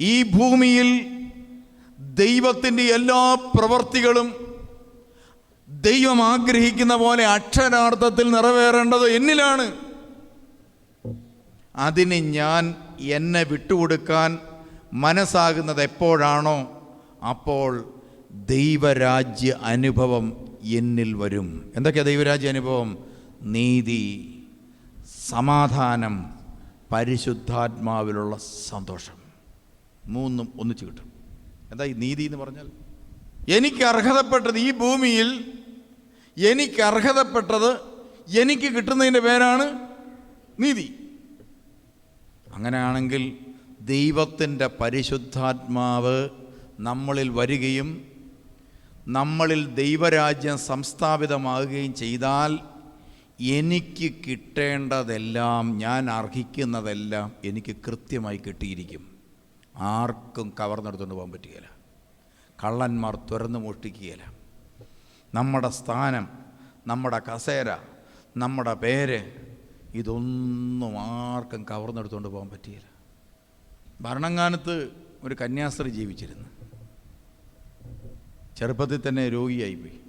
ഈ ഭൂമിയിൽ ദൈവത്തിന്റെ എല്ലാ പ്രവർത്തികളും ദൈവം ആഗ്രഹിക്കുന്ന പോലെ അക്ഷരാർത്ഥത്തിൽ നിറവേറേണ്ടത് എന്നിലാണ്. അതിന് ഞാൻ എന്നെ വിട്ടുകൊടുക്കാൻ മനസ്സാകുന്നത് എപ്പോഴാണോ അപ്പോൾ ദൈവരാജ്യ അനുഭവം എന്നിൽ വരും. എന്തൊക്കെയാണ് ദൈവരാജ്യ അനുഭവം? നീതി സമാധാനം പരിശുദ്ധാത്മാവിലുള്ള സന്തോഷം. മൂന്നും ഒന്നിച്ച് കിട്ടും. എന്താ ഈ നീതി എന്ന് പറഞ്ഞാൽ? എനിക്ക് അർഹതപ്പെട്ടത് ഈ ഭൂമിയിൽ എനിക്ക് അർഹതപ്പെട്ടത് എനിക്ക് കിട്ടുന്നതിന്റെ പേരാണ് നീതി. അങ്ങനെയാണെങ്കിൽ ദൈവത്തിന്റെ പരിശുദ്ധാത്മാവ് നമ്മളിൽ വരികയും നമ്മളിൽ ദൈവരാജ്യം സംസ്ഥാപിതമാകുകയും ചെയ്താൽ എനിക്ക് കിട്ടേണ്ടതെല്ലാം ഞാൻ അർഹിക്കുന്നതെല്ലാം എനിക്ക് കൃത്യമായി കിട്ടിയിരിക്കും. ആർക്കും കവർന്നെടുത്തുകൊണ്ട് പോകാൻ പറ്റുകയില്ല. കള്ളന്മാർ തുറന്നു മോഷ്ടിക്കുകയില്ല. നമ്മുടെ സ്ഥാനം നമ്മുടെ കസേര നമ്മുടെ പേര് ഇതൊന്നും ആർക്കും കവർന്നെടുത്തുകൊണ്ട് പോകാൻ പറ്റിയില്ല ഭരണങ്കാലത്ത് ഒരു കന്യാസ്ത്രീ ജീവിച്ചിരുന്നു. ചെറുപ്പത്തിൽ തന്നെ രോഗിയായിപ്പോയി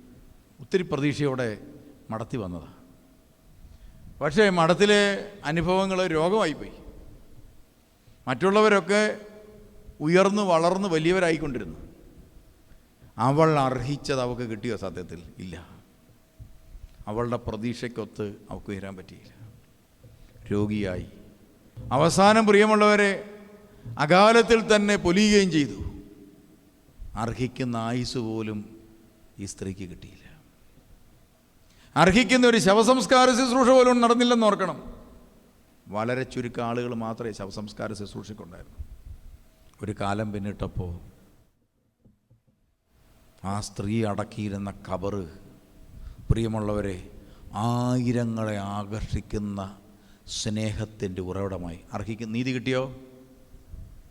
ഒത്തിരി പ്രതീക്ഷയോടെ മടത്തി വന്നതാണ് പക്ഷേ മഠത്തിലെ അനുഭവങ്ങൾ രോഗമായിപ്പോയി മറ്റുള്ളവരൊക്കെ ഉയർന്നു വളർന്ന് വലിയവരായിക്കൊണ്ടിരുന്നു. അവൾ അർഹിച്ചത് അവൾക്ക് കിട്ടിയോ സത്യത്തിൽ? ഇല്ല. അവളുടെ പ്രതീക്ഷയ്ക്കൊത്ത് അവൾക്ക് ഉയരാൻ പറ്റിയില്ല. രോഗിയായി. അവസാനം പ്രിയമുള്ളവരെ അകാലത്തിൽ തന്നെ പൊലിയുകയും ചെയ്തു. അർഹിക്കുന്ന ആയുസ് പോലും ഈ സ്ത്രീക്ക് കിട്ടിയില്ല. അർഹിക്കുന്ന ഒരു ശവസംസ്കാര ശുശ്രൂഷ പോലും നടന്നില്ലെന്ന് ഓർക്കണം. വളരെ ചുരുക്കം ആളുകൾ മാത്രമേ ശവസംസ്കാര ശുശ്രൂഷയ്ക്കുണ്ടായിരുന്നു ഒരു കാലം പിന്നിട്ടപ്പോൾ ആ സ്ത്രീ അടക്കിയിരുന്ന കബറ് പ്രിയമുള്ളവരെ ആയിരങ്ങളെ ആകർഷിക്കുന്ന സ്നേഹത്തിന്റെ ഉറവിടമായി. അർഹിക്കുന്ന നീതി കിട്ടിയോ?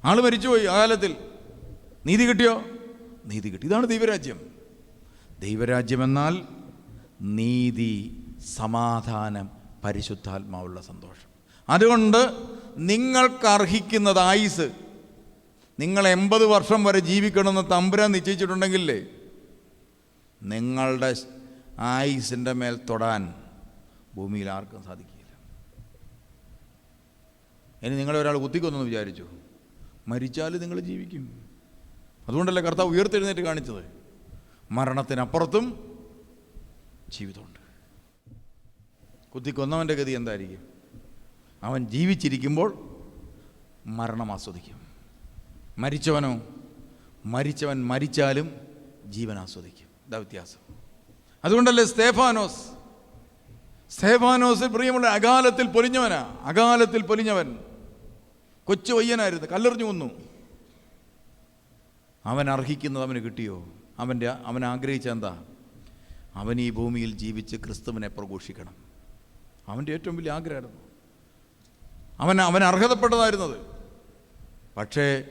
ആൾ മരിച്ചുപോയി ആ കാലത്തിൽ. നീതി കിട്ടിയോ? നീതി കിട്ടി. ഇതാണ് ദൈവരാജ്യം. ദൈവരാജ്യം എന്നാൽ നീതി സമാധാനം പരിശുദ്ധാത്മാവുള്ള സന്തോഷം. അതുകൊണ്ട് നിങ്ങൾക്ക് അർഹിക്കുന്നത് ആയുസ്. നിങ്ങൾ എൺപത് വർഷം വരെ ജീവിക്കണമെന്ന് തമ്പുരാൻ നിശ്ചയിച്ചിട്ടുണ്ടെങ്കിലേ നിങ്ങളുടെ ആയുസിന്റെ മേൽ തൊടാൻ ഭൂമിയിൽ ആർക്കും സാധിക്കില്ല. ഇനി നിങ്ങളെ ഒരാൾ കുത്തിക്കൊന്നു വിചാരിച്ചു? മരിച്ചാൽ നിങ്ങൾ ജീവിക്കും. അതുകൊണ്ടല്ലേ കർത്താവ് ഉയർത്തെഴുന്നേറ്റ് കാണിച്ചത്? മരണത്തിനപ്പുറത്തും ജീവിതമുണ്ട്. കുത്തിക്കൊന്നവന്റെ ഗതി എന്തായിരിക്കും? അവൻ ജീവിച്ചിരിക്കുമ്പോൾ മരണം ആസ്വദിക്കും. മരിച്ചവനോ? മരിച്ചവൻ മരിച്ചാലും ജീവൻ ആസ്വദിക്കും ഇതാ വ്യത്യാസം. അതുകൊണ്ടല്ലേ സ്തേഫാനോസ്? സ്തേഫാനോസ് പ്രിയമുള്ള അകാലത്തിൽ പൊലിഞ്ഞവനാ. അകാലത്തിൽ പൊലിഞ്ഞവൻ. കൊച്ചു പയ്യനായിരുന്നു. കല്ലെറിഞ്ഞു കൊന്നു. അവൻ അർഹിക്കുന്നത് അവന് കിട്ടിയോ? അവന്റെ അവൻ ആഗ്രഹിച്ച എന്താ? അവൻ ഈ ഭൂമിയിൽ ജീവിച്ച് ക്രിസ്തുവിനെ പ്രഘോഷിക്കണം. അവന്റെ ഏറ്റവും വലിയ ആഗ്രഹമായിരുന്നു. അവൻ അവൻ അർഹതപ്പെട്ടതായിരുന്നത്. പക്ഷേ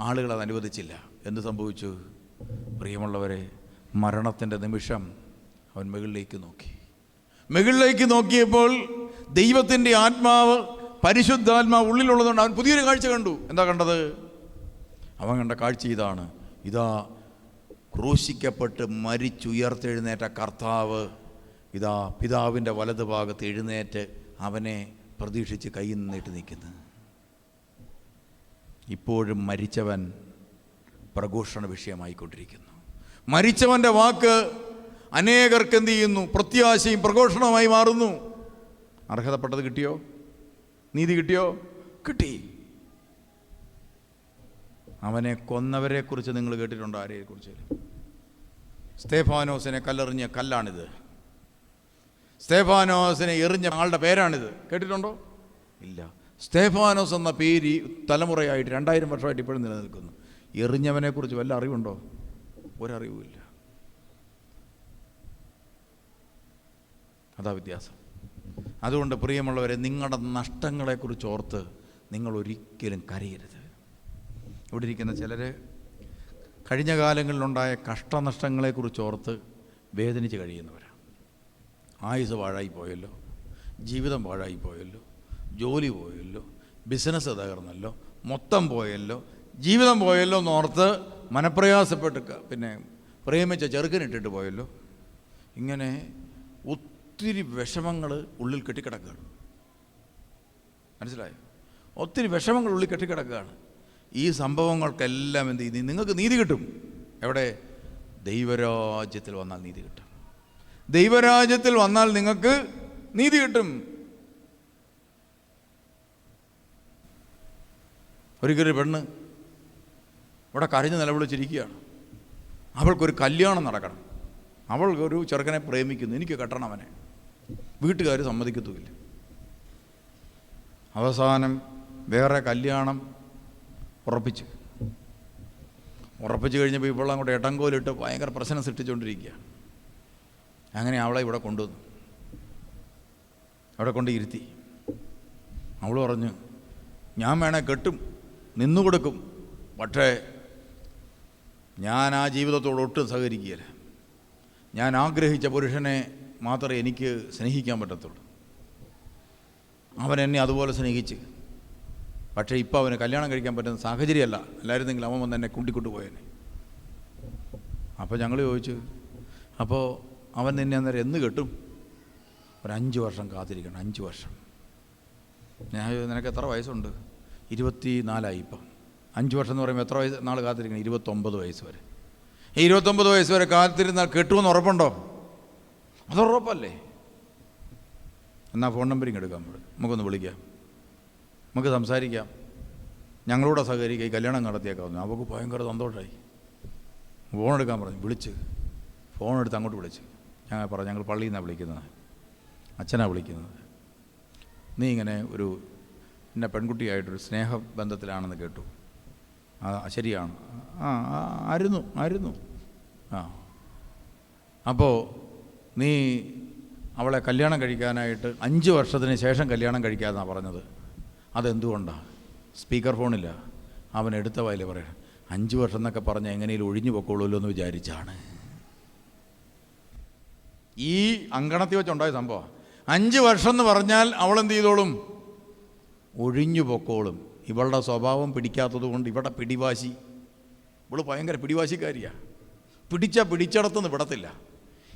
ആളുകൾ അത് അനുവദിച്ചില്ല. എന്ത് സംഭവിച്ചു? പ്രിയമുള്ളവരെ മരണത്തിന്റെ നിമിഷം അവൻ മുകളിലേക്ക് നോക്കി. മുകളിലേക്ക് നോക്കിയപ്പോൾ ദൈവത്തിന്റെ ആത്മാവ് പരിശുദ്ധാത്മാവ് ഉള്ളിലുള്ളതുകൊണ്ട് അവൻ പുതിയൊരു കാഴ്ച കണ്ടു. എന്താ കണ്ടത്? അവൻ കണ്ട കാഴ്ച ഇതാണ്. ഇതാ ക്രൂശിക്കപ്പെട്ട് മരിച്ചുയർത്തെഴുന്നേറ്റ കർത്താവ്. ഇതാ പിതാവിന്റെ വലതുഭാഗത്ത് എഴുന്നേറ്റ് അവനെ പ്രതീക്ഷിച്ച് കൈ നിന്നിട്ട് നിൽക്കുന്നു. ഇപ്പോഴും മരിച്ചവൻ പ്രഘോഷണ വിഷയമായിക്കൊണ്ടിരിക്കുന്നു. മരിച്ചവന്റെ വാക്ക് അനേകർക്ക് എന്ത് ചെയ്യുന്നു? പ്രത്യാശയും പ്രഘോഷണമായി മാറുന്നു. അർഹതപ്പെട്ടത് കിട്ടിയോ? നീതി കിട്ടിയോ? കിട്ടി. അവനെ കൊന്നവരെക്കുറിച്ച് നിങ്ങൾ കേട്ടിട്ടുണ്ടോ? ആരെക്കുറിച്ച് സ്തേഫാനോസിനെ കല്ലെറിഞ്ഞ കല്ലാണിത്. സ്തേഫാനോസിനെ എറിഞ്ഞ ആളുടെ പേരാണിത്. കേട്ടിട്ടുണ്ടോ? ഇല്ല. സ്തേഫാനോസ് എന്ന പേര് തലമുറയായിട്ട് രണ്ടായിരം വർഷമായിട്ട് ഇപ്പോഴും നിലനിൽക്കുന്നു. എറിഞ്ഞവനെക്കുറിച്ച് വല്ല അറിവുണ്ടോ? ഒരറിവുമില്ല. അതാ വ്യത്യാസം. അതുകൊണ്ട് പ്രിയമുള്ളവരെ നിങ്ങളുടെ നഷ്ടങ്ങളെക്കുറിച്ച് ഓർത്ത് നിങ്ങൾ ഒരിക്കലും കരയരുത്. ഇവിടെ ഇരിക്കുന്ന ചിലർ കഴിഞ്ഞ കാലങ്ങളിലുണ്ടായ കഷ്ടനഷ്ടങ്ങളെക്കുറിച്ച് ഓർത്ത് വേദനിച്ച് കഴിയുന്നവരാണ്. ആയുസ് പാഴായി പോയല്ലോ. ജീവിതം പാഴായി പോയല്ലോ. ജോലി പോയല്ലോ ബിസിനസ് തകർന്നല്ലോ മൊത്തം പോയല്ലോ ജീവിതം പോയല്ലോ എന്നോർത്ത് മനപ്രയാസപ്പെട്ട് പിന്നെ പ്രേമിച്ച ചെറുക്കനിട്ടിട്ട് പോയല്ലോ. ഇങ്ങനെ ഒത്തിരി വിഷമങ്ങൾ ഉള്ളിൽ കെട്ടിക്കിടക്കുകയാണ് മനസ്സിലായോ? ഒത്തിരി വിഷമങ്ങൾ ഉള്ളിൽ കെട്ടിക്കിടക്കുകയാണ് ഈ സംഭവങ്ങൾക്കെല്ലാം എന്ത് ചെയ്യും? നിങ്ങൾക്ക് നീതി കിട്ടും. എവിടെ? ദൈവരാജ്യത്തിൽ വന്നാൽ നീതി കിട്ടും. ദൈവരാജ്യത്തിൽ വന്നാൽ നിങ്ങൾക്ക് നീതി കിട്ടും. ഒരിക്കലൊരു പെണ്ണ് ഇവിടെ കരഞ്ഞ് നിലവിളിച്ചിരിക്കുകയാണ്. അവൾക്കൊരു കല്യാണം നടക്കണം. അവൾ ഒരു ചെറുക്കനെ പ്രേമിക്കുന്നു. എനിക്ക് കെട്ടണം അവനെ. വീട്ടുകാർ സമ്മതിക്കത്തുമില്ല. അവസാനം വേറെ കല്യാണം ഉറപ്പിച്ചു. ഉറപ്പിച്ചു കഴിഞ്ഞപ്പോൾ ഇപ്പോൾ അങ്ങോട്ട് എട്ടങ്കോലിട്ട് ഭയങ്കര പ്രശ്നം സൃഷ്ടിച്ചുകൊണ്ടിരിക്കുക അങ്ങനെ അവളെ ഇവിടെ കൊണ്ടുവന്നു. അവിടെ കൊണ്ട് ഇരുത്തി. അവൾ പറഞ്ഞു ഞാൻ വേണേൽ കെട്ടും. നിന്നു കൊടുക്കും പക്ഷേ ഞാൻ ആ ജീവിതത്തോട് ഒട്ടും സഹകരിക്കുകയില്ല. ഞാൻ ആഗ്രഹിച്ച പുരുഷനെ മാത്രമേ എനിക്ക് സ്നേഹിക്കാൻ പറ്റത്തുള്ളൂ. അവൻ എന്നെ അതുപോലെ സ്നേഹിച്ച്. പക്ഷേ ഇപ്പോൾ അവന് കല്യാണം കഴിക്കാൻ പറ്റുന്ന സാഹചര്യമല്ല. അല്ലായിരുന്നെങ്കിൽ അവൻ വന്ന് എന്നെ കൂട്ടിക്കൊണ്ടു പോയേനെ. അപ്പോൾ ഞങ്ങൾ ചോദിച്ചു അപ്പോൾ അവൻ നിന്നെ അന്നേരം എന്ന് കെട്ടും? ഒരു അഞ്ച് വർഷം കാത്തിരിക്കണം അഞ്ച് വർഷം. ഞാൻ നിനക്ക് എത്ര വയസ്സുണ്ട്? ഇരുപത്തി നാലായി ഇപ്പം അഞ്ച് വർഷം എന്ന് പറയുമ്പോൾ എത്ര വയസ്സ് നാൾ കാത്തിരിക്കണം? ഇരുപത്തൊമ്പത് വയസ്സ് വരെ. ഈ ഇരുപത്തൊമ്പത് വയസ്സ് വരെ കാത്തിരുന്നാൽ കെട്ടുമെന്ന് ഉറപ്പുണ്ടോ? അത് ഉറപ്പല്ലേ? എന്നാൽ ഫോൺ നമ്പറിങ് എടുക്കാം നമ്മൾ നമുക്കൊന്ന് വിളിക്കാം. നമുക്ക് സംസാരിക്കാം. ഞങ്ങളോട് സഹകരിക്കുക. ഈ കല്യാണം നടത്തിയേക്കാവുന്നു. അവൾക്ക് ഭയങ്കര സന്തോഷമായി ഫോൺ എടുക്കാൻ പറഞ്ഞു. വിളിച്ച്. ഫോൺ എടുത്ത് അങ്ങോട്ട് വിളിച്ച്. ഞങ്ങൾ പറഞ്ഞു ഞങ്ങൾ പള്ളിയിൽ നിന്നാണ് വിളിക്കുന്നത്. അച്ഛനാണ് വിളിക്കുന്നത്. നീ ഇങ്ങനെ ഒരു എന്നെ പെൺകുട്ടിയായിട്ടൊരു സ്നേഹബന്ധത്തിലാണെന്ന് കേട്ടു. ആ ശരിയാണ്. ആ ആയിരുന്നു ആയിരുന്നു. ആ. അപ്പോൾ നീ അവളെ കല്യാണം കഴിക്കാനായിട്ട് അഞ്ച് വർഷത്തിന് ശേഷം കല്യാണം കഴിക്കാമെന്നാണ് പറഞ്ഞത്. അതെന്തുകൊണ്ടാണ് സ്പീക്കർ ഫോണില്ല. അവൻ എടുത്ത വായിൽ പറയണം അഞ്ച് വർഷം എന്നൊക്കെ പറഞ്ഞ് എങ്ങനെയും ഒഴിഞ്ഞു പൊക്കോളൂല്ലോ എന്ന് വിചാരിച്ചാണ്. ഈ അങ്കണത്തിൽ വെച്ചുണ്ടായ സംഭവം. അഞ്ച് വർഷം എന്ന് പറഞ്ഞാൽ അവൾ എന്ത് ചെയ്തോളും? ഒഴിഞ്ഞു പൊക്കോളും. ഇവളുടെ സ്വഭാവം പിടിക്കാത്തത് കൊണ്ട് ഇവിടെ പിടിവാശി. ഇവൾ ഭയങ്കര പിടിവാശിക്കാരിയാണ് പിടിച്ച പിടിച്ചടത്തുനിന്ന് വിടത്തില്ല.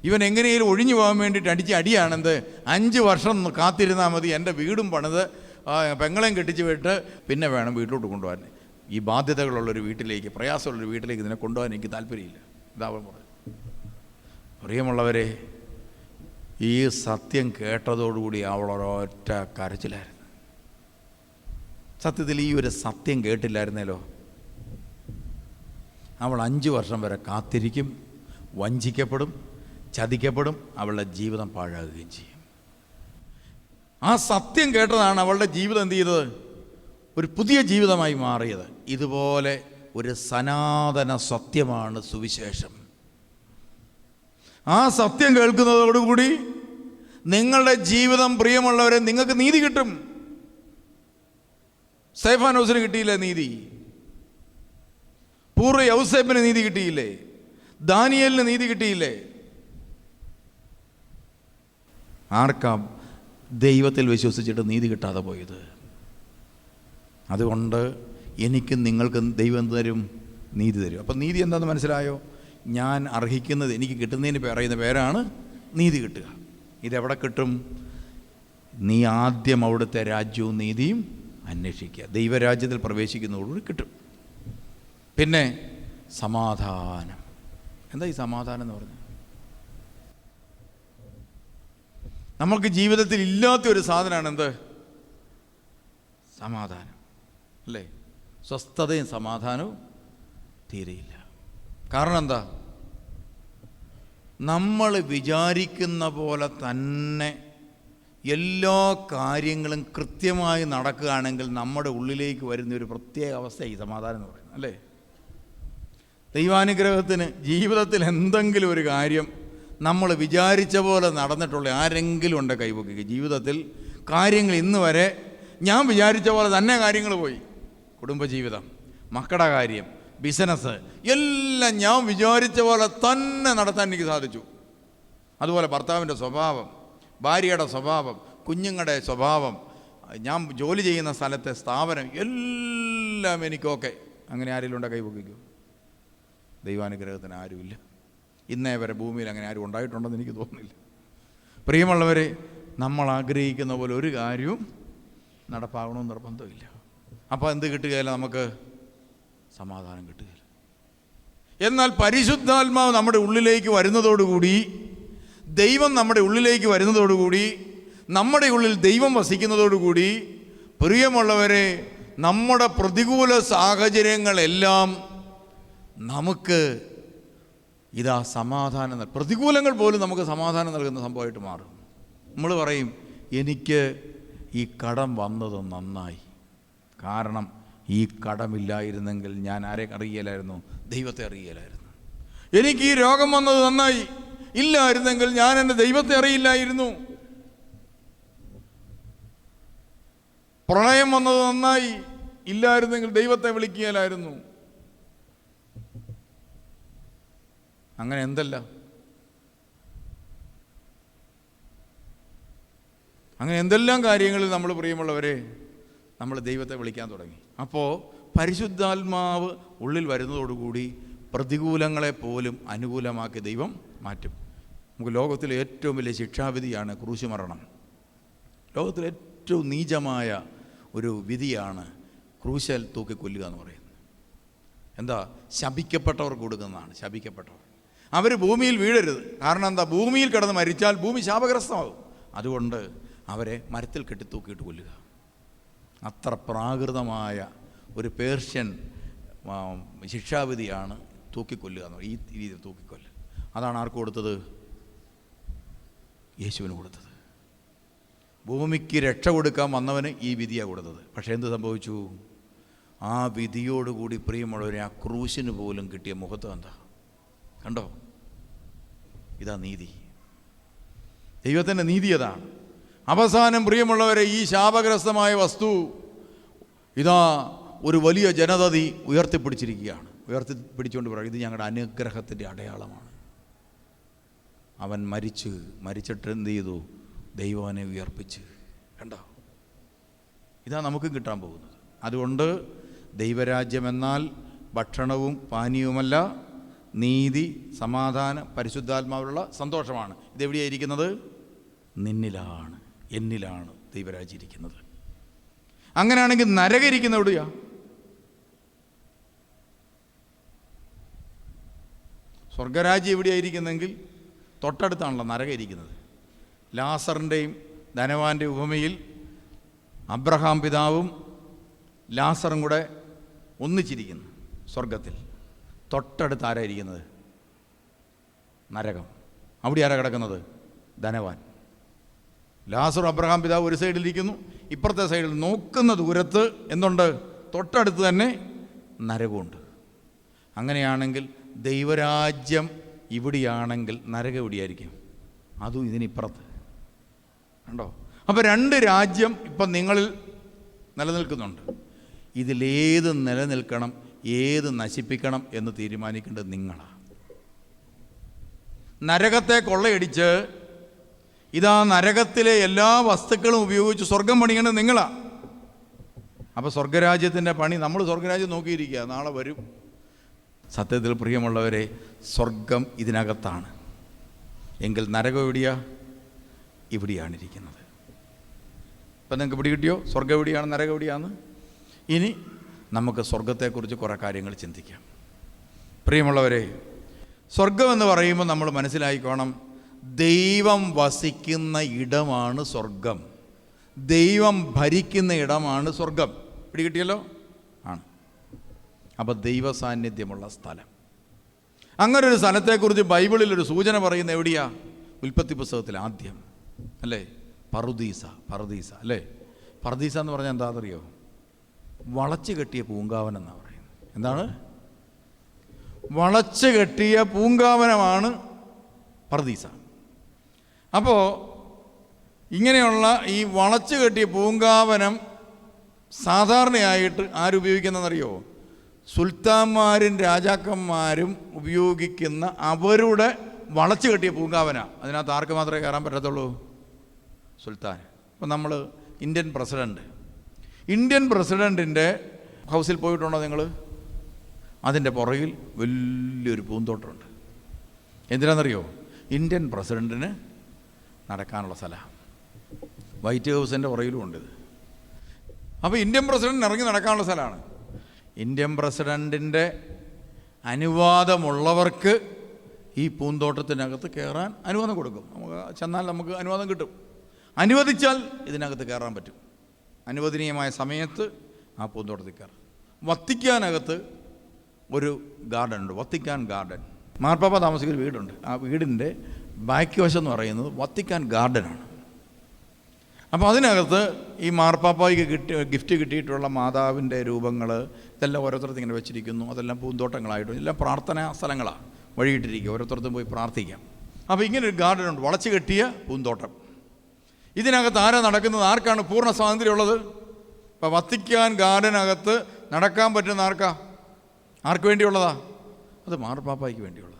ഇവൻ എങ്ങനെയെങ്കിലും ഒഴിഞ്ഞു പോകാൻ വേണ്ടിയിട്ട് അടിച്ച് അടിയാണെന്ത് അഞ്ച് വർഷം കാത്തിരുന്നാൽ മതി. എന്റെ വീടും പണിത് പെങ്ങളെയും കെട്ടിച്ച് വിട്ട് പിന്നെ വേണം വീട്ടിലോട്ട് കൊണ്ടുപോകാൻ. ഈ ബാധ്യതകളുള്ളൊരു വീട്ടിലേക്ക് പ്രയാസമുള്ളൊരു വീട്ടിലേക്ക് ഇതിനെ കൊണ്ടുപോകാൻ എനിക്ക് താല്പര്യമില്ല. ഇതാവൻ പറഞ്ഞു പ്രിയമുള്ളവരെ ഈ സത്യം കേട്ടതോടുകൂടി അവളൊരൊറ്റ കരച്ചിലായിരുന്നു. സത്യത്തിൽ ഈ ഒരു സത്യം കേട്ടില്ലായിരുന്നല്ലോ അവൾ അഞ്ച് വർഷം വരെ കാത്തിരിക്കും വഞ്ചിക്കപ്പെടും ചതിക്കപ്പെടും അവളുടെ ജീവിതം പാഴാകുകയും ചെയ്യും. ആ സത്യം കേട്ടതാണ് അവളുടെ ജീവിതം എന്ത് ചെയ്തത്? ഒരു പുതിയ ജീവിതമായി മാറിയത്. ഇതുപോലെ ഒരു സനാതന സത്യമാണ് സുവിശേഷം. ആ സത്യം കേൾക്കുന്നതോടുകൂടി നിങ്ങളുടെ ജീവിതം പ്രിയമുള്ളവരെ നിങ്ങൾക്ക് നീതി കിട്ടും. സേഫാനോസിന് കിട്ടിയില്ലേ നീതി? പൂർവ യൗസേപ്പിന് നീതി കിട്ടിയില്ലേ? ദാനിയലിന് നീതി കിട്ടിയില്ലേ? ആർക്കാ ദൈവത്തിൽ വിശ്വസിച്ചിട്ട് നീതി കിട്ടാതെ പോയത്? അതുകൊണ്ട് എനിക്കും നിങ്ങൾക്കും ദൈവം തരും? നീതി തരും. അപ്പം നീതി എന്താണെന്ന് മനസ്സിലായോ? ഞാൻ അർഹിക്കുന്നത് എനിക്ക് കിട്ടുന്നതിന് പറയുന്ന പേരാണ് നീതി കിട്ടുക. ഇതെവിടെ കിട്ടും? നീ ആദ്യം അവിടുത്തെ രാജ്യവും നീതിയും അന്വേഷിക്കുക. ദൈവരാജ്യത്തിൽ പ്രവേശിക്കുന്നതോടുകൂടി കിട്ടും. പിന്നെ സമാധാനം. എന്താ ഈ സമാധാനം എന്ന് പറഞ്ഞത്? നമുക്ക് ജീവിതത്തിൽ ഇല്ലാത്ത ഒരു സാധനമാണ് എന്ത്? സമാധാനം. അല്ലേ? സ്വസ്ഥതയും സമാധാനവും തീരെയില്ല. കാരണം എന്താ? നമ്മൾ വിചാരിക്കുന്ന പോലെ തന്നെ എല്ലാ കാര്യങ്ങളും കൃത്യമായി നടക്കുകയാണെങ്കിൽ നമ്മുടെ ഉള്ളിലേക്ക് വരുന്ന ഒരു പ്രത്യേക അവസ്ഥ ഈ സമാധാനം എന്ന് പറയുന്നത് അല്ലേ? ദൈവാനുഗ്രഹത്തിന് ജീവിതത്തിൽ എന്തെങ്കിലും ഒരു കാര്യം നമ്മൾ വിചാരിച്ച പോലെ നടന്നിട്ടുള്ള ആരെങ്കിലും ഉണ്ട് കൈപൊക്കുക ജീവിതത്തിൽ കാര്യങ്ങൾ ഇന്ന് വരെ ഞാൻ വിചാരിച്ച പോലെ തന്നെ കാര്യങ്ങൾ പോയി. കുടുംബജീവിതം മക്കളുടെ കാര്യം ബിസിനസ് എല്ലാം ഞാൻ വിചാരിച്ച പോലെ തന്നെ നടത്താൻ എനിക്ക് സാധിച്ചു. അതുപോലെ ഭർത്താവിന്റെ സ്വഭാവം ഭാര്യയുടെ സ്വഭാവം കുഞ്ഞുങ്ങളുടെ സ്വഭാവം ഞാൻ ജോലി ചെയ്യുന്ന സ്ഥലത്തെ സ്ഥാപനം എല്ലാം എനിക്കൊക്കെ. അങ്ങനെ ആരെങ്കിലും ഉണ്ടെ കൈപൊക്കിക്കും ദൈവാനുഗ്രഹത്തിന് ആരുമില്ല. ഇന്നേ വരെ ഭൂമിയിൽ അങ്ങനെ ആരും ഉണ്ടായിട്ടുണ്ടെന്ന് എനിക്ക് തോന്നുന്നില്ല. പ്രിയമുള്ളവരെ നമ്മൾ ആഗ്രഹിക്കുന്ന പോലെ ഒരു കാര്യവും നടപ്പാകണമെന്ന് നിർബന്ധമില്ല. അപ്പോൾ എന്ത് കിട്ടുകയില്ല നമുക്ക്? സമാധാനം കിട്ടുകയില്ല. എന്നാൽ പരിശുദ്ധാത്മാവ് നമ്മുടെ ഉള്ളിലേക്ക് വരുന്നതോടുകൂടി ദൈവം നമ്മുടെ ഉള്ളിലേക്ക് വരുന്നതോടുകൂടി നമ്മുടെ ഉള്ളിൽ ദൈവം വസിക്കുന്നതോടുകൂടി പ്രിയമുള്ളവരെ നമ്മുടെ പ്രതികൂല സാഹചര്യങ്ങളെല്ലാം നമുക്ക് ഇതാ സമാധാനം പ്രതികൂലങ്ങൾ പോലും നമുക്ക് സമാധാനം നൽകുന്ന സംഭവമായിട്ട് മാറും. നമ്മൾ പറയും എനിക്ക് ഈ കടം വന്നത് നന്നായി. കാരണം ഈ കടമില്ലായിരുന്നെങ്കിൽ ഞാൻ ആരെ അറിയലായിരുന്നു? ദൈവത്തെ അറിയലായിരുന്നു. എനിക്ക് ഈ രോഗം വന്നത് നന്നായി. ഇല്ലായിരുന്നെങ്കിൽ ഞാൻ എന്റെ ദൈവത്തെ അറിയില്ലായിരുന്നു. പ്രണയം വന്നത് നന്നായി ഇല്ലായിരുന്നെങ്കിൽ ദൈവത്തെ വിളിക്കുകയില്ലായിരുന്നു. അങ്ങനെ എന്തല്ല? അങ്ങനെ എന്തെല്ലാം കാര്യങ്ങളിൽ നമ്മൾ പ്രിയമുള്ളവരെ നമ്മൾ ദൈവത്തെ വിളിക്കാൻ തുടങ്ങി. അപ്പോൾ പരിശുദ്ധാത്മാവ് ഉള്ളിൽ വരുന്നതോടുകൂടി പ്രതികൂലങ്ങളെ പോലും അനുകൂലമാക്കി ദൈവം മാറ്റും. നമുക്ക് ലോകത്തിലെ ഏറ്റവും വലിയ ശിക്ഷാവിധിയാണ് ക്രൂശ് മരണം ലോകത്തിലെ ഏറ്റവും നീചമായ ഒരു വിധിയാണ് ക്രൂശൽ തൂക്കി കൊല്ലുക എന്ന് പറയുന്നത്. എന്താ? ശപിക്കപ്പെട്ടവർക്ക് കൊടുക്കുന്നതാണ് ശപിക്കപ്പെട്ടവർ. അവർ ഭൂമിയിൽ വീഴരുത്. കാരണം എന്താ? ഭൂമിയിൽ കിടന്ന് മരിച്ചാൽ ഭൂമി ശാപഗ്രസ്തമാകും. അതുകൊണ്ട് അവരെ മരത്തിൽ കെട്ടി തൂക്കിയിട്ട് കൊല്ലുക. അത്ര പ്രാകൃതമായ ഒരു പേർഷ്യൻ ശിക്ഷാവിധിയാണ് തൂക്കിക്കൊല്ലുക എന്ന്. ഈ രീതിയിൽ തൂക്കിക്കൊല്ലുക അതാണ് ആർക്ക് കൊടുത്തത്? യേശുവിന് കൊടുത്തത്. ഭൂമിക്ക് രക്ഷ കൊടുക്കാൻ വന്നവന് ഈ വിധിയാണ് കൊടുത്തത്. പക്ഷേ എന്ത് സംഭവിച്ചു? ആ വിധിയോടുകൂടി പ്രിയമുള്ളവരെ ആ ക്രൂശിന് പോലും കിട്ടിയ മുഖത്വം എന്താ? കണ്ടോ? ഇതാ നീതി. ദൈവത്തിന്റെ നീതി അതാണ്. അവസാനം പ്രിയമുള്ളവരെ ഈ ശാപഗ്രസ്തമായ വസ്തു ഇതാ ഒരു വലിയ ജനതതി ഉയർത്തിപ്പിടിച്ചിരിക്കുകയാണ്. ഉയർത്തിപ്പിടിച്ചുകൊണ്ട് പറയും ഇത് ഞങ്ങളുടെ അനുഗ്രഹത്തിന്റെ അടയാളമാണ്. അവൻ മരിച്ച് മരിച്ചിട്ട് എന്ത് ചെയ്തു? ദൈവവനെ ഉയർപ്പിച്ച്. കണ്ടോ? ഇതാ നമുക്കും കിട്ടാൻ പോകുന്നത്. അതുകൊണ്ട് ദൈവരാജ്യമെന്നാൽ ഭക്ഷണവും പാനീയവുമല്ല നീതി സമാധാനം പരിശുദ്ധാത്മാവിലുള്ള സന്തോഷമാണ്. ഇതെവിടെയായിരിക്കുന്നത് നിന്നിലാണ് എന്നിലാണ് ദൈവരാജ്യം ഇരിക്കുന്നത്. അങ്ങനെയാണെങ്കിൽ നരകം ഇരിക്കുന്ന സ്വർഗരാജ്യം എവിടെയായിരിക്കുന്നെങ്കിൽ തൊട്ടടുത്താണല്ലോ നരകം ഇരിക്കുന്നത് ലാസറിന്റെയും ധനവാന്റെ ഉപമയിൽ അബ്രഹാം പിതാവും ലാസറും കൂടെ ഒന്നിച്ചിരിക്കുന്നു സ്വർഗത്തിൽ. തൊട്ടടുത്ത് ആരാ ഇരിക്കുന്നത് നരകം. അവിടെ ആരാ കിടക്കുന്നത്? ധനവാൻ. ലാസർ അബ്രഹാം പിതാവ് ഒരു സൈഡിലിരിക്കുന്നു ഇപ്പുറത്തെ സൈഡിൽ നോക്കുന്ന ദൂരത്ത് എന്തുണ്ട്? തൊട്ടടുത്ത് തന്നെ നരകമുണ്ട് അങ്ങനെയാണെങ്കിൽ ദൈവരാജ്യം ഇവിടെയാണെങ്കിൽ നരകം എവിടെയായിരിക്കും അതും ഇതിനിപ്പുറത്ത്. കണ്ടോ? അപ്പോൾ രണ്ട് രാജ്യം ഇപ്പം നിങ്ങളിൽ നിലനിൽക്കുന്നുണ്ട്. ഇതിലേത് നിലനിൽക്കണം ഏത് നശിപ്പിക്കണം എന്ന് തീരുമാനിക്കേണ്ടത് നിങ്ങളാണ് നരകത്തെ കൊള്ളയടിച്ച് ഇതാ നരകത്തിലെ എല്ലാ വസ്തുക്കളും ഉപയോഗിച്ച് സ്വർഗം പണിയേണ്ടത് നിങ്ങളാണ് അപ്പോൾ സ്വർഗരാജ്യത്തിന്റെ പണി നമ്മൾ സ്വർഗരാജ്യം നോക്കിയിരിക്കുക. നാളെ വരും. സത്യത്തിൽ പ്രിയമുള്ളവരെ സ്വർഗം ഇതിനകത്താണ്. എങ്കിൽ നരകം എവിടെയാ? ഇവിടെയാണ് ഇരിക്കുന്നത്. ഇപ്പം നിങ്ങൾക്ക് പിടി കിട്ടിയോ? സ്വർഗം എവിടെയാണ്? നരകം എവിടെയാണ് ഇനി നമുക്ക് സ്വർഗത്തെക്കുറിച്ച് കുറേ കാര്യങ്ങൾ ചിന്തിക്കാം. പ്രിയമുള്ളവരെ സ്വർഗം എന്ന് പറയുമ്പോൾ നമ്മൾ മനസ്സിലായിക്കോണം ദൈവം വസിക്കുന്ന ഇടമാണ് സ്വർഗം. ദൈവം ഭരിക്കുന്ന ഇടമാണ് സ്വർഗം. പിടികിട്ടിയല്ലോ അപ്പോൾ ദൈവ സാന്നിധ്യമുള്ള സ്ഥലം. അങ്ങനെ ഒരു സ്ഥലത്തെക്കുറിച്ച് ബൈബിളിൽ ഒരു സൂചന പറയുന്ന എവിടെയാ? ഉൽപ്പത്തി പുസ്തകത്തിൽ ആദ്യം. അല്ലേ? പറുദീസ പറുദീസ അല്ലേ? പറുദീസ എന്ന് പറഞ്ഞാൽ എന്താണെന്നറിയോ? വളച്ചു കെട്ടിയ പൂങ്കാവൻ എന്നാണ് പറയുന്നത്. എന്താണ്? വളച്ചു കെട്ടിയ പൂങ്കാവനമാണ് പറുദീസ. അപ്പോൾ ഇങ്ങനെയുള്ള ഈ വളച്ചു കെട്ടിയ പൂങ്കാവനം സാധാരണയായിട്ട് ആരുപയോഗിക്കുന്നതെന്നറിയോ? സുൽത്താന്മാരും രാജാക്കന്മാരും ഉപയോഗിക്കുന്ന അവരുടെ വളച്ചു കെട്ടിയ പൂങ്കാവന. അതിനകത്ത് ആർക്ക് മാത്രമേ കയറാൻ പറ്റത്തുള്ളൂ? സുൽത്താൻ. ഇപ്പം നമ്മൾ ഇന്ത്യൻ പ്രസിഡന്റ് ഇന്ത്യൻ പ്രസിഡന്റിന്റെ ഹൗസിൽ പോയിട്ടുണ്ടോ നിങ്ങൾ അതിന്റെ പുറകിൽ വലിയൊരു പൂന്തോട്ടമുണ്ട്. എന്തിനാണെന്നറിയോ ഇന്ത്യൻ പ്രസിഡന്റിന് നടക്കാനുള്ള സ്ഥലമാണ് വൈറ്റ് ഹൗസിന്റെ പുറകിലും ഉണ്ട് അപ്പോൾ ഇന്ത്യൻ പ്രസിഡന്റിന് ഇറങ്ങി നടക്കാനുള്ള സ്ഥലമാണ്. ഇന്ത്യൻ പ്രസിഡന്റിന്റെ അനുവാദമുള്ളവർക്ക് ഈ പൂന്തോട്ടത്തിനകത്ത് കയറാൻ അനുവാദം കൊടുക്കും. നമുക്ക് ചെന്നാൽ നമുക്ക് അനുവാദം കിട്ടും. അനുവദിച്ചാൽ ഇതിനകത്ത് കയറാൻ പറ്റും. അനുവദനീയമായ സമയത്ത് ആ പൂന്തോട്ടത്തിൽ കയറാം വത്തിക്കാനകത്ത് ഒരു ഗാർഡൻ ഉണ്ട്. Vatican garden. മാർപ്പാപ്പ താമസിക്കുന്ന വീടുണ്ട്. ആ വീടിന്റെ ബാക്ക് വശം എന്ന് പറയുന്നത് വത്തിക്കാൻ ഗാർഡനാണ് അപ്പോൾ അതിനകത്ത് ഈ മാർപ്പാപ്പായ്ക്ക് കിട്ടി ഗിഫ്റ്റ് കിട്ടിയിട്ടുള്ള മാതാവിന്റെ രൂപങ്ങൾ ഇതെല്ലാം ഓരോരുത്തർക്കും ഇങ്ങനെ വെച്ചിരിക്കുന്നു. അതെല്ലാം പൂന്തോട്ടങ്ങളായിട്ടും എല്ലാം പ്രാർത്ഥനാ സ്ഥലങ്ങളാണ്. വഴിയിട്ടിരിക്കുക. ഓരോരുത്തർക്കും പോയി പ്രാർത്ഥിക്കാം. അപ്പോൾ ഇങ്ങനെ ഒരു ഗാർഡൻ ഉണ്ട് വളച്ചു കെട്ടിയ പൂന്തോട്ടം. ഇതിനകത്ത് ആരാ നടക്കുന്നത്? ആർക്കാണ് പൂർണ സ്വാതന്ത്ര്യമുള്ളത്? ഇപ്പോൾ വത്തിക്കാൻ ഗാർഡനകത്ത് നടക്കാൻ പറ്റുന്ന ആർക്കാ? ആർക്ക് വേണ്ടിയുള്ളതാ? അത് മാർപ്പാപ്പായ്ക്ക് വേണ്ടിയുള്ളതാണ്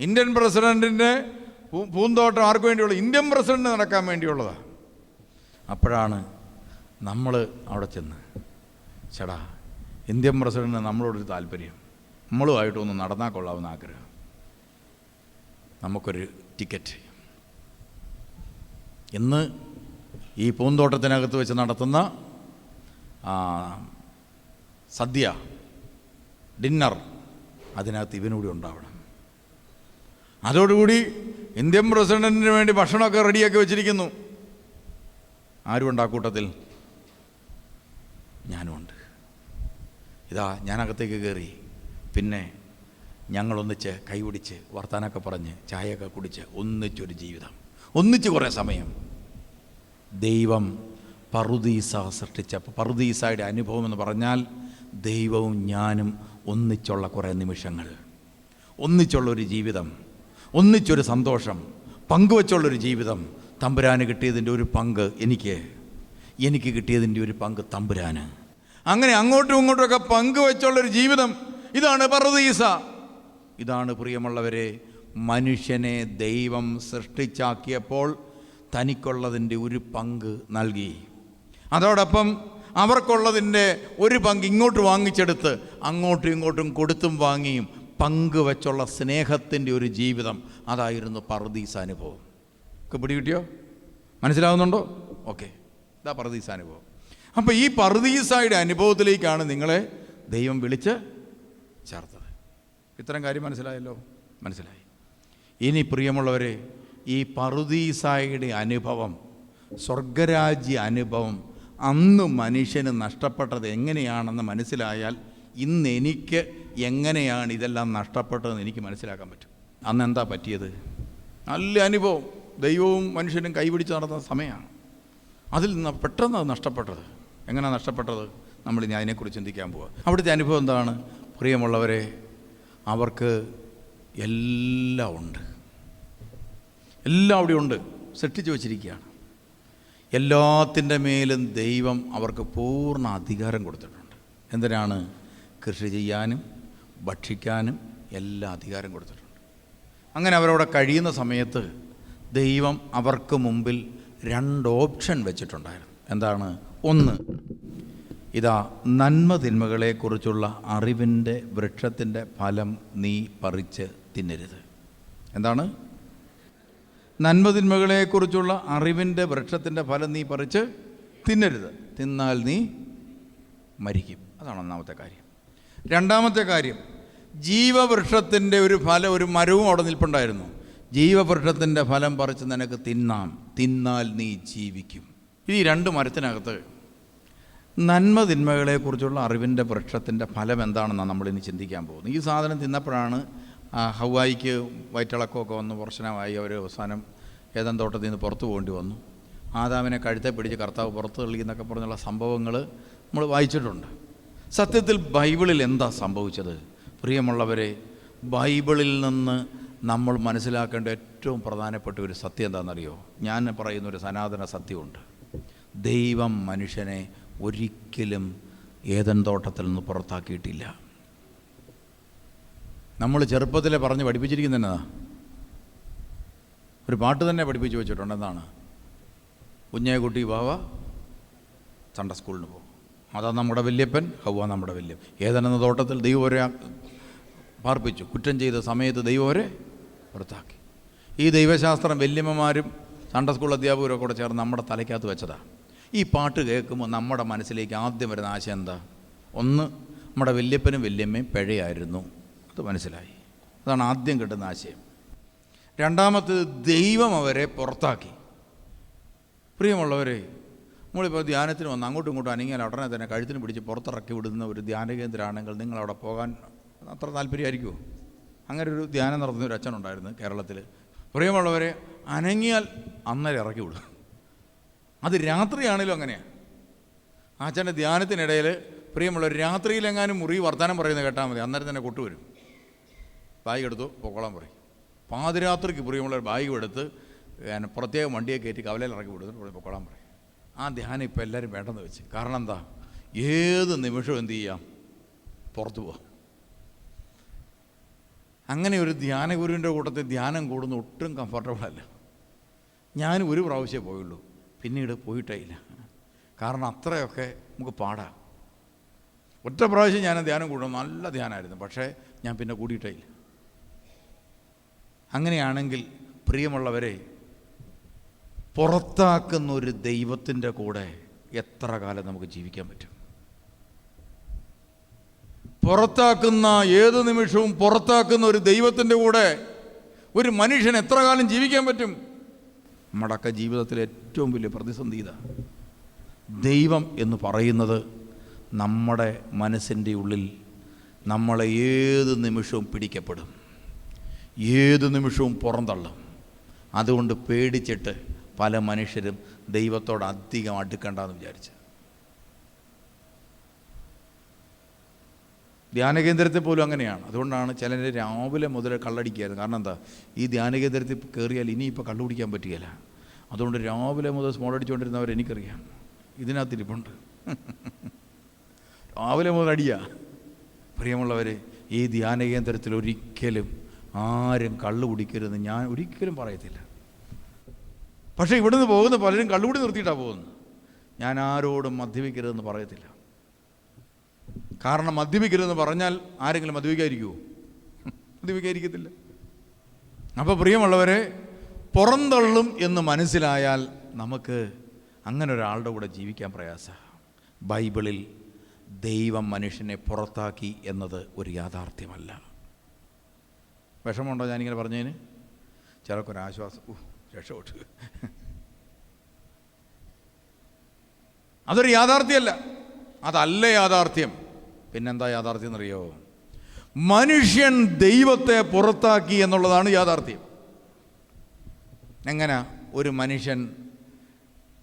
ഇന്ത്യൻ പ്രസിഡന്റിന്റെ പൂന്തോട്ടം ആർക്ക് വേണ്ടിയുള്ള ഇന്ത്യൻ പ്രസിഡന്റ് നടക്കാൻ വേണ്ടിയുള്ളതാണ് അപ്പോഴാണ് നമ്മൾ അവിടെ ചെന്ന് ചേടാ ഇന്ത്യൻ പ്രസിഡന്റിന് നമ്മളോടൊരു താല്പര്യം. നമ്മളുമായിട്ടൊന്ന് നടന്നാൽ കൊള്ളാവുന്ന ആഗ്രഹം. നമുക്കൊരു ടിക്കറ്റ് ഇന്ന് ഈ പൂന്തോട്ടത്തിനകത്ത് വെച്ച് നടത്തുന്ന സദ്യ ഡിന്നർ അതിനകത്ത് ഇവനൂടി ഉണ്ടാവണം. അതോടുകൂടി ഇന്ത്യൻ പ്രസിഡന്റിന് വേണ്ടി ഭക്ഷണമൊക്കെ റെഡിയാക്കി വെച്ചിരിക്കുന്നു. ആരുമുണ്ട് ആ കൂട്ടത്തിൽ? ഞാനുമുണ്ട് ഇതാ ഞാനകത്തേക്ക് കയറി പിന്നെ ഞങ്ങളൊന്നിച്ച് കൈപിടിച്ച് വർത്താനൊക്കെ പറഞ്ഞ് ചായയൊക്കെ കുടിച്ച് ഒന്നിച്ചൊരു ജീവിതം. ഒന്നിച്ച് കുറേ സമയം. ദൈവം പറുദീസ സൃഷ്ടിച്ച പറുദീസയുടെ അനുഭവം എന്ന് പറഞ്ഞാൽ ദൈവവും ഞാനും ഒന്നിച്ചുള്ള കുറേ നിമിഷങ്ങൾ. ഒന്നിച്ചുള്ള ഒരു ജീവിതം. ഒന്നിച്ചൊരു സന്തോഷം പങ്കുവച്ചുള്ളൊരു ജീവിതം. തമ്പുരാന് കിട്ടിയതിന്റെ ഒരു പങ്ക് എനിക്ക്. എനിക്ക് കിട്ടിയതിന്റെ ഒരു പങ്ക് തമ്പുരാന്. അങ്ങനെ അങ്ങോട്ടും ഇങ്ങോട്ടുമൊക്കെ പങ്കുവച്ചുള്ളൊരു ജീവിതം. ഇതാണ് പർവതീസ ഇതാണ് പ്രിയമുള്ളവരെ മനുഷ്യനെ ദൈവം സൃഷ്ടിച്ചാക്കിയപ്പോൾ തനിക്കുള്ളതിന്റെ ഒരു പങ്ക് നൽകി. അതോടൊപ്പം അവർക്കുള്ളതിന്റെ ഒരു പങ്ക് ഇങ്ങോട്ട് വാങ്ങിച്ചെടുത്ത് അങ്ങോട്ടും ഇങ്ങോട്ടും കൊടുത്തും വാങ്ങിയും പങ്കുവച്ചുള്ള സ്നേഹത്തിന്റെ ഒരു ജീവിതം അതായിരുന്നു പർദീസ അനുഭവം ഒക്കെ പിടികിട്ടിയോ? മനസ്സിലാവുന്നുണ്ടോ? ഓക്കെ ഇതാ പർദീസ അനുഭവം അപ്പോൾ ഈ പർദീസായുടെ അനുഭവത്തിലേക്കാണ് നിങ്ങളെ ദൈവം വിളിച്ച് ചേർത്തത്. ഇത്തരം കാര്യം മനസ്സിലായല്ലോ? മനസ്സിലായി. ഇനി പ്രിയമുള്ളവരെ ഈ പറുദീസായുടെ അനുഭവം സ്വർഗരാജ്യ അനുഭവം അന്ന് മനുഷ്യന് നഷ്ടപ്പെട്ടത് എങ്ങനെയാണെന്ന് മനസ്സിലായാൽ ഇന്ന് എനിക്ക് എങ്ങനെയാണ് ഇതെല്ലാം നഷ്ടപ്പെട്ടതെന്ന് എനിക്ക് മനസ്സിലാക്കാൻ പറ്റും. അന്ന് എന്താ പറ്റിയത്? നല്ല അനുഭവം. ദൈവവും മനുഷ്യനും കൈപിടിച്ച് നടന്ന സമയമാണ്. അതിൽ നിന്ന് പെട്ടെന്ന് അത് നഷ്ടപ്പെട്ടത്. എങ്ങനെയാണ് നഷ്ടപ്പെട്ടത്? നമ്മൾ ഇനി അതിനെക്കുറിച്ച് ചിന്തിക്കാൻ പോവുക അവിടുത്തെ അനുഭവം എന്താണ്? പ്രിയമുള്ളവരെ അവർക്ക് എല്ലാം ഉണ്ട്. എല്ലാം അവിടെ ഉണ്ട്. സൃഷ്ടിച്ചു വച്ചിരിക്കുകയാണ്. എല്ലാത്തിന്റെ മേലും ദൈവം അവർക്ക് പൂർണ അധികാരം കൊടുത്തിട്ടുണ്ട്. എന്തിനാണ്? കൃഷി ചെയ്യാനും ഭക്ഷിക്കാനും എല്ലാ അധികാരം കൊടുത്തിട്ടുണ്ട്. അങ്ങനെ അവരവിടെ കഴിയുന്ന സമയത്ത് ദൈവം അവർക്ക് മുമ്പിൽ രണ്ട് ഓപ്ഷൻ വെച്ചിട്ടുണ്ടായിരുന്നു. എന്താണ്? ഒന്ന് ഇതാ നന്മ തിന്മകളെക്കുറിച്ചുള്ള അറിവിന്റെ വൃക്ഷത്തിന്റെ ഫലം നീ പറിച്ച് തിന്നരുത്. എന്താണ്? നന്മ തിന്മകളെക്കുറിച്ചുള്ള അറിവിന്റെ വൃക്ഷത്തിന്റെ ഫലം നീ പറിച്ച് തിന്നരുത്. തിന്നാൽ നീ മരിക്കും. അതാണ് ഒന്നാമത്തെ കാര്യം. രണ്ടാമത്തെ കാര്യം ജീവവൃക്ഷത്തിന്റെ ഒരു ഫലം ഒരു മരവും അവിടെ നിൽപ്പുണ്ടായിരുന്നു. ജീവവൃക്ഷത്തിന്റെ ഫലം പറിച്ച് നിനക്ക് തിന്നാം. തിന്നാൽ നീ ജീവിക്കും. ഇത് ഈ രണ്ട് മരത്തിനകത്ത് നന്മ തിന്മകളെക്കുറിച്ചുള്ള അറിവിന്റെ വൃക്ഷത്തിന്റെ ഫലം എന്താണെന്നാണ് നമ്മളിനി ചിന്തിക്കാൻ പോകുന്നത്. ഈ സാധനം തിന്നപ്പോഴാണ് ഹവായിക്ക് വയറ്റിളക്കമൊക്കെ വന്ന് പ്രശ്നമായി അവർ അവസാനം ഏതാൻ തോട്ടത്തിൽ നിന്ന് പുറത്തു പോകേണ്ടി വന്നു. ആദാമിനെ കഴുത്തെ പിടിച്ച് കർത്താവ് പുറത്ത് തെളിക്കുന്നൊക്കെ പറഞ്ഞുള്ള സംഭവങ്ങൾ നമ്മൾ വായിച്ചിട്ടുണ്ട്. സത്യത്തിൽ ബൈബിളിൽ എന്താ സംഭവിച്ചത്? പ്രിയമുള്ളവരെ ബൈബിളിൽ നിന്ന് നമ്മൾ മനസ്സിലാക്കേണ്ട ഏറ്റവും പ്രധാനപ്പെട്ട ഒരു സത്യം എന്താണെന്നറിയോ? ഞാൻ പറയുന്ന ഒരു സനാതന സത്യമുണ്ട്. ദൈവം മനുഷ്യനെ ഒരിക്കലും ഏതൻ തോട്ടത്തിൽ നിന്ന് പുറത്താക്കിയിട്ടില്ല. നമ്മൾ ചെറുപ്പത്തിലെ പറഞ്ഞ് പഠിപ്പിച്ചിരിക്കുന്നതാ ഒരു പാട്ട് തന്നെ പഠിപ്പിച്ചു വെച്ചിട്ടുണ്ട് എന്താണ് കുഞ്ഞേ കുട്ടി വാവ സൺഡേ സ്കൂളിന് പോകും അതാ നമ്മുടെ വല്യപ്പൻ ഹൗവ നമ്മുടെ വല്യപ്പൻ. ഏതെന്ന തോട്ടത്തിൽ ദൈവം ഒരെ പാർപ്പിച്ചു. കുറ്റം ചെയ്ത സമയത്ത് ദൈവം പുറത്താക്കി. ഈ ദൈവശാസ്ത്രം വല്യമ്മമാരും സൺഡേ സ്കൂൾ അധ്യാപകരും കൂടെ ചേർന്ന് നമ്മുടെ തലയ്ക്കകത്ത് വെച്ചതാണ് ഈ പാട്ട് കേൾക്കുമ്പോൾ നമ്മുടെ മനസ്സിലേക്ക് ആദ്യം വരുന്ന ആശയം എന്താ? ഒന്ന് നമ്മുടെ വല്യപ്പനും വല്യമ്മയും പിഴയായിരുന്നു. അത് മനസ്സിലായി. അതാണ് ആദ്യം കിട്ടുന്ന ആശയം. രണ്ടാമത്തേത് ദൈവം അവരെ പുറത്താക്കി. പ്രിയമുള്ളവരെ നമ്മളിപ്പോൾ ധ്യാനത്തിന് വന്ന് അങ്ങോട്ടും ഇങ്ങോട്ടും അനങ്ങിയാൽ ഉടനെ തന്നെ കഴുത്തിന് പിടിച്ച് പുറത്തിറക്കി വിടുന്ന ഒരു ധ്യാന കേന്ദ്രമാണെങ്കിൽ നിങ്ങൾ അവിടെ പോകാൻ അത്ര താല്പര്യമായിരിക്കുമോ? അങ്ങനെ ഒരു ധ്യാനം നടത്തുന്ന ഒരു അച്ഛനുണ്ടായിരുന്നു കേരളത്തിൽ. പ്രിയമുള്ളവരെ അനങ്ങിയാൽ അന്നേരം ഇറക്കി വിടും അത് രാത്രിയാണെങ്കിലും അങ്ങനെയാണ് ആ അച്ഛന്റെ ധ്യാനത്തിനിടയിൽ പ്രിയമുള്ളവർ രാത്രിയിലെങ്ങാനും മുറി വർത്തമാനം പറയുന്നത് കേട്ടാൽ മതി. അന്നേരം തന്നെ കൊട്ടുവരും ബാഗ് എടുത്തു പൊക്കോളാൻ പറയും. പാതിരാത്രിക്ക് പ്രിയമുള്ളവർ ബാഗ് എടുത്ത് പ്രത്യേക വണ്ടിയെ കയറ്റി കവലയിൽ ഇറക്കി വിടുന്നു പൊക്കോളാൻ പറയും. ആ ധ്യാനം ഇപ്പോൾ എല്ലാവരും വേണ്ടെന്ന് വെച്ച്. കാരണം എന്താ? ഏത് നിമിഷവും എന്തു ചെയ്യാം? പുറത്തു പോവാം. അങ്ങനെ ഒരു ധ്യാനഗുരുവിന്റെ കൂട്ടത്തിൽ ധ്യാനം കൂടുന്ന ഒട്ടും കംഫർട്ടബിളല്ല ഞാൻ ഒരു പ്രാവശ്യമേ പോയുള്ളൂ. പിന്നീട് പോയിട്ടേ ഇല്ല. കാരണം അത്രയൊക്കെ നമുക്ക് പാടാം. ഒറ്റ പ്രാവശ്യം ഞാൻ ധ്യാനം കൂടണം നല്ല ധ്യാനമായിരുന്നു. പക്ഷേ ഞാൻ പിന്നെ കൂടിയിട്ടേ ഇല്ല. അങ്ങനെയാണെങ്കിൽ പ്രിയമുള്ളവരെ പുറത്താക്കുന്ന ഒരു ദൈവത്തിന്റെ കൂടെ എത്ര കാലം നമുക്ക് ജീവിക്കാൻ പറ്റും? പുറത്താക്കുന്ന ഏത് നിമിഷവും പുറത്താക്കുന്ന ഒരു ദൈവത്തിന്റെ കൂടെ ഒരു മനുഷ്യൻ എത്ര കാലം ജീവിക്കാൻ പറ്റും? മടക്ക ജീവിതത്തിലെ ഏറ്റവും വലിയ പ്രതിസന്ധി ഇതാണ് ദൈവം എന്ന് പറയുന്നത് നമ്മുടെ മനസ്സിന്റെ ഉള്ളിൽ നമ്മളെ ഏത് നിമിഷവും പിടിക്കപ്പെടും. ഏത് നിമിഷവും പുറന്തള്ളും. അതുകൊണ്ട് പേടിച്ചിട്ട് പല മനുഷ്യരും ദൈവത്തോട് അധികം അടുക്കണ്ടെന്ന് വിചാരിച്ച്. ധ്യാനകേന്ദ്രത്തിൽ പോലും അങ്ങനെയാണ്. അതുകൊണ്ടാണ് ചിലർ രാവിലെ മുതൽ കള്ളടിക്കുകയായിരുന്നു കാരണം എന്താ? ഈ ധ്യാനകേന്ദ്രത്തിൽ കയറിയാൽ ഇനിയിപ്പോൾ കള്ളു കുടിക്കാൻ പറ്റുകയില്ല. അതുകൊണ്ട് രാവിലെ മുതൽ സ്മോൾ അടിച്ചുകൊണ്ടിരുന്നവർ എനിക്കറിയാം. ഇതിനകത്തിരിപ്പുണ്ട് രാവിലെ മുതൽ അടിയാ. പ്രിയമുള്ളവർ ഈ ധ്യാനകേന്ദ്രത്തിൽ ഒരിക്കലും ആരും കള്ളു കുടിക്കരുതെന്ന് ഞാൻ ഒരിക്കലും പറയത്തില്ല. പക്ഷേ ഇവിടുന്ന് പോകുന്ന പലരും കള്ളുകൂടി നിർത്തിയിട്ടാണ് പോകുന്നത്. ഞാൻ ആരോടും മദ്യപിക്കരുതെന്ന് പറയത്തില്ല. കാരണം മദ്യപിക്കരുതെന്ന് പറഞ്ഞാൽ ആരെങ്കിലും മദ്യപിക്കാതിരിക്കുമോ മദ്യപിക്കാതിരിക്കത്തില്ല. അപ്പോൾ പ്രിയമുള്ളവരെ പുറന്തള്ളും എന്ന് മനസ്സിലായാൽ നമുക്ക് അങ്ങനെ ഒരാളുടെ കൂടെ ജീവിക്കാൻ പ്രയാസമാണ് ബൈബിളിൽ ദൈവം മനുഷ്യനെ പുറത്താക്കി എന്നത് ഒരു യാഥാർത്ഥ്യമല്ല. വിഷമമുണ്ടോ ഞാനിങ്ങനെ പറഞ്ഞതിന്? ചിലക്കൊരാശ്വാസം ഊ രക്ഷപ്പെട്ടു. അതൊരു യാഥാർത്ഥ്യമല്ല. അതല്ല യാഥാർത്ഥ്യം. പിന്നെന്താ യാഥാർത്ഥ്യം എന്നറിയോ? മനുഷ്യൻ ദൈവത്തെ പുറത്താക്കി എന്നുള്ളതാണ് യാഥാർത്ഥ്യം. എങ്ങനെ? ഒരു മനുഷ്യൻ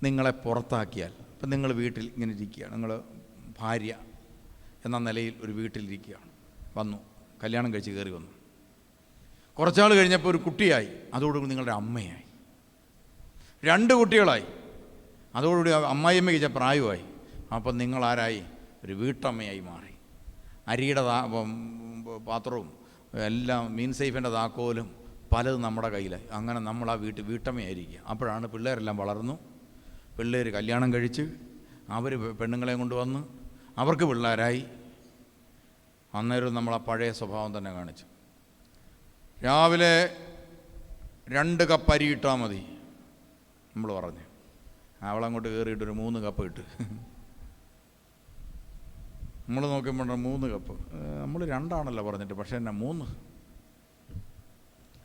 നിങ്ങളെ പുറത്താക്കിയാൽ. ഇപ്പം നിങ്ങൾ വീട്ടിൽ ഇങ്ങനെ ഇരിക്കുകയാണ്. നിങ്ങൾ ഭാര്യ എന്ന നിലയിൽ ഒരു വീട്ടിലിരിക്കുകയാണ് വന്നു. കല്യാണം കഴിച്ച് കയറി വന്നു. കുറച്ചാൾ കഴിഞ്ഞപ്പോൾ ഒരു കുട്ടിയായി. അതോടുകൂടി നിങ്ങളുടെ അമ്മയായി. രണ്ട് കുട്ടികളായി. അതോടുകൂടി അമ്മായിയമ്മയ്ക്ക് ചില പ്രായമായി. അപ്പം നിങ്ങളാരായി? ഒരു വീട്ടമ്മയായി മാറി. അരിയുടെ താ പാത്രവും എല്ലാം മീൻ സേഫിന്റെ താക്കോലും പലതും നമ്മുടെ കയ്യിലായി. അങ്ങനെ നമ്മൾ ആ വീട്ടിൽ വീട്ടമ്മയായിരിക്കുക. അപ്പോഴാണ് പിള്ളേരെല്ലാം വളർന്നു. പിള്ളേർ കല്യാണം കഴിച്ച് അവർ പെണ്ണുങ്ങളെ കൊണ്ടുവന്ന് അവർക്ക് പിള്ളേരായി. അന്നേരം നമ്മൾ ആ പഴയ സ്വഭാവം തന്നെ കാണിച്ചു. രാവിലെ രണ്ട് കപ്പ് അരി ഇട്ടാൽ മതി. നമ്മൾ പറഞ്ഞു. അവളങ്ങോട്ട് കയറിയിട്ട് ഒരു മൂന്ന് കപ്പ് ഇട്ട്. നമ്മൾ നോക്കുമ്പോൾ മൂന്ന് കപ്പ് നമ്മൾ രണ്ടാണല്ലോ പറഞ്ഞിട്ട് പക്ഷേ എന്നാ മൂന്ന്.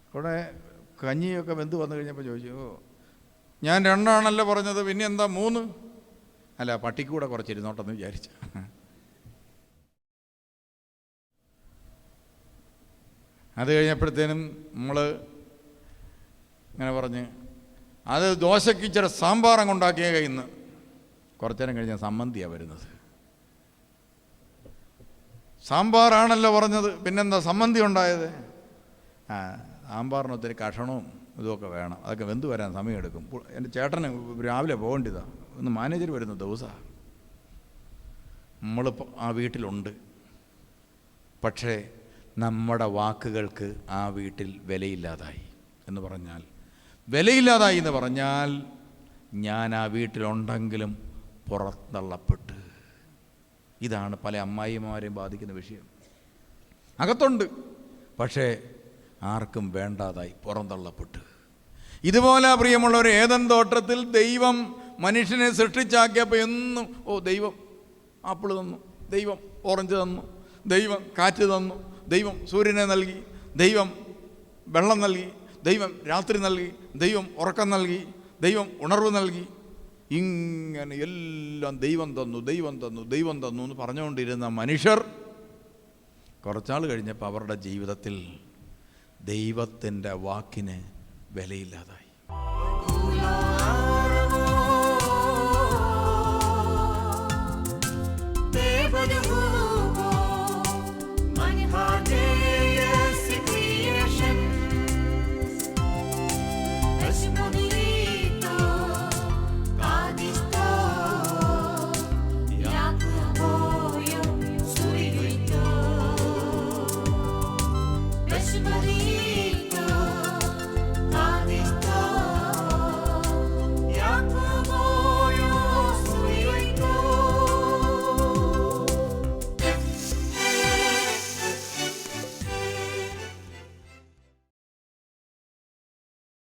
ഇവിടെ കഞ്ഞിയൊക്കെ വെന്ത് വന്നു കഴിഞ്ഞപ്പോൾ ചോദിച്ചു ഞാൻ രണ്ടാണല്ലോ പറഞ്ഞത് പിന്നെ എന്താ മൂന്ന്? അല്ല പട്ടിക്കൂടെ കുറച്ചിരുന്നോട്ടെന്ന് വിചാരിച്ച. അത് കഴിഞ്ഞപ്പോഴത്തേനും നമ്മൾ ഇങ്ങനെ പറഞ്ഞ് അത് ദോശയ്ക്ക് ഇച്ചിരി സാമ്പാർ അങ്ങ് ഉണ്ടാക്കിയ കയ്യിൽ കുറച്ചു നേരം കഴിഞ്ഞാൽ സമ്മന്തിയാണ് വരുന്നത്. സാമ്പാറാണല്ലോ പറഞ്ഞത്. പിന്നെന്താ സമ്മന്തി ഉണ്ടായത്? ആ സാമ്പാറിന് ഒത്തിരി കഷണവും ഇതുമൊക്കെ വേണം. അതൊക്കെ വെന്ത് വരാൻ സമയമെടുക്കും. എന്റെ ചേട്ടന് രാവിലെ പോകേണ്ടതാണ് ഒന്ന് മാനേജർ വരുന്ന ദിവസമാണ് നമ്മളിപ്പോൾ ആ വീട്ടിലുണ്ട്. പക്ഷേ നമ്മുടെ വാക്കുകൾക്ക് ആ വീട്ടിൽ വിലയില്ലാതായി എന്ന് പറഞ്ഞാൽ വിലയില്ലാതായി എന്ന് പറഞ്ഞാൽ ഞാൻ ആ വീട്ടിലുണ്ടെങ്കിലും പുറത്തള്ളപ്പെട്ട്. ഇതാണ് പല അമ്മായിമാരെയും ബാധിക്കുന്ന വിഷയം. അകത്തുണ്ട്. പക്ഷേ ആർക്കും വേണ്ടാതായി പുറന്തള്ളപ്പെട്ട്. ഇതുപോലെ പ്രിയമുള്ളവർ ഏതൻ തോട്ടത്തിൽ ദൈവം മനുഷ്യനെ സൃഷ്ടിച്ചാക്കിയപ്പോൾ എന്നും ഓ ദൈവം ആപ്പിൾ തന്നു ദൈവം ഓറഞ്ച് തന്നു ദൈവം കാറ്റ് തന്നു ദൈവം സൂര്യനെ നൽകി ദൈവം വെള്ളം നൽകി ദൈവം രാത്രി നൽകി ദൈവം ഉറക്കം നൽകി ദൈവം ഉണർവ് നൽകി. ഇങ്ങനെ എല്ലാം ദൈവം തന്നു ദൈവം തന്നു ദൈവം തന്നു എന്ന് പറഞ്ഞുകൊണ്ടിരുന്ന മനുഷ്യർ കുറച്ചാൾ കഴിഞ്ഞപ്പോൾ അവരുടെ ജീവിതത്തിൽ ദൈവത്തിന്റെ വാക്കിന് വിലയില്ലാതായി.